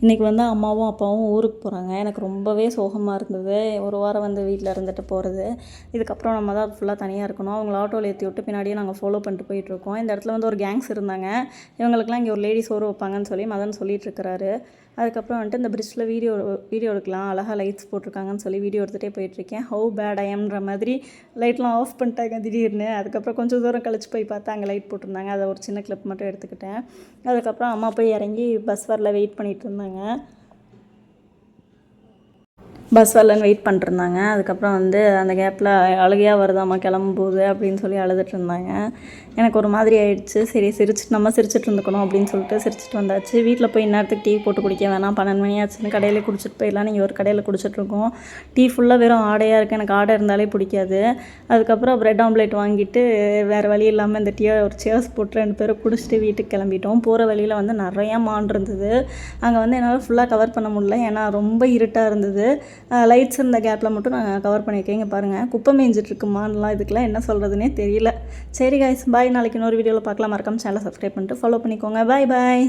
இன்றைக்கி வந்து அம்மாவும் அப்பாவும் ஊருக்கு போகிறாங்க எனக்கு ரொம்பவே சோகமாக இருந்தது. ஒரு வாரம் வந்து வீட்டில் இருந்துட்டு போகிறது இதுக்கப்புறம் நம்ம தான் ஃபுல்லாக தனியாக இருக்கணும். அவங்கள ஆட்டோவில் ஏற்றி விட்டு பின்னாடியே நாங்கள் ஃபாலோ பண்ணிட்டு போயிட்டுருக்கோம் இந்த இடத்துல வந்து ஒரு கேங்ஸ் இருந்தாங்க. இவங்களுக்குலாம் இங்கே ஒரு லேடி சோறு வைப்பாங்கன்னு சொல்லி மதன் சொல்லிட்டு இருக்கிறாரு. அதுக்கப்புறம் வந்துட்டு இந்த பிரிட்ஜில் வீடியோ வீடியோ எடுக்கலாம். அழகாக லைட்ஸ் போட்டிருக்காங்கன்னு சொல்லி வீடியோ எடுத்துகிட்டே போயிட்டுருக்கேன் ஹவு பேட் ஐஎம்ன்ற மாதிரி லைட்லாம் ஆஃப் பண்ணிட்டாங்க திடீர்னு. அதுக்கப்புறம் கொஞ்சம் தூரம் கழிச்சு போய் பார்த்தா அங்கே லைட் போட்டிருந்தாங்க. அதை ஒரு சின்ன கிளிப் மட்டும் எடுத்துக்கிட்டேன். அதுக்கப்புறம் அம்மா போய் இறங்கி பஸ் வரல வெயிட் பண்ணிகிட்டு இருந்தாங்க பண்ணுங்கள் பஸ் வரலன்னு வெயிட் பண்ணிட்டுருந்தாங்க. அதுக்கப்புறம் வந்து அந்த கேப்பில் அழுகையாக வருதாம்மா கிளம்பும்போது அப்படின்னு சொல்லி அழுதுட்டு இருந்தாங்க. எனக்கு ஒரு மாதிரி ஆயிடுச்சு. சரி சிரிச்சுட்டு நம்ம சிரிச்சிட்டு இருந்துக்கணும் அப்படின்னு சொல்லிட்டு சிரிச்சிட்டு வந்தாச்சு. வீட்டில் போய் இந்நேரத்துக்கு டீ போட்டு குடிக்க வேணாம். பன்னெண்டு மணி ஆச்சுன்னு கடையில் குடிச்சிட்டு போயிடலாம். நீங்கள் ஒரு கடையில் குடிச்சிட்ருக்கோம் டீ ஃபுல்லாக வெறும் ஆடையாக இருக்குது எனக்கு ஆடை இருந்தாலே பிடிக்காது. அதுக்கப்புறம் ப்ரெட் ஆம்லேட் வாங்கிட்டு வேறு வழி இல்லாமல் இந்த டீயை ஒரு சேர்ஸ் போட்டு ரெண்டு பேரும் குடிச்சிட்டு வீட்டுக்கு கிளம்பிட்டோம். போகிற வழியில் வந்து நிறையா மான் இருந்தது. அங்கே வந்து என்னால் ஃபுல்லாக கவர் பண்ண முடியல. ஏன்னா ரொம்ப இருட்டாக இருந்தது. லைட்ஸ் இருந்த கேப்பில் மட்டும் நான் கவர் பண்ணியிருக்கேன். இங்கே பாருங்கள் குப்பை மேய்ஞ்சிட்ருக்கு மான்லாம் இதுக்கெலாம் என்ன சொல்கிறதுனே தெரியல. சரி காய்ஸ் பாய் நாளைக்கு இன்னொரு வீடியோவில் பார்க்கலாம். மறக்காம சேனலை சப்ஸ்கிரைப் பண்ணிட்டு ஃபாலோ பண்ணிக்கோங்க. பாய் பாய்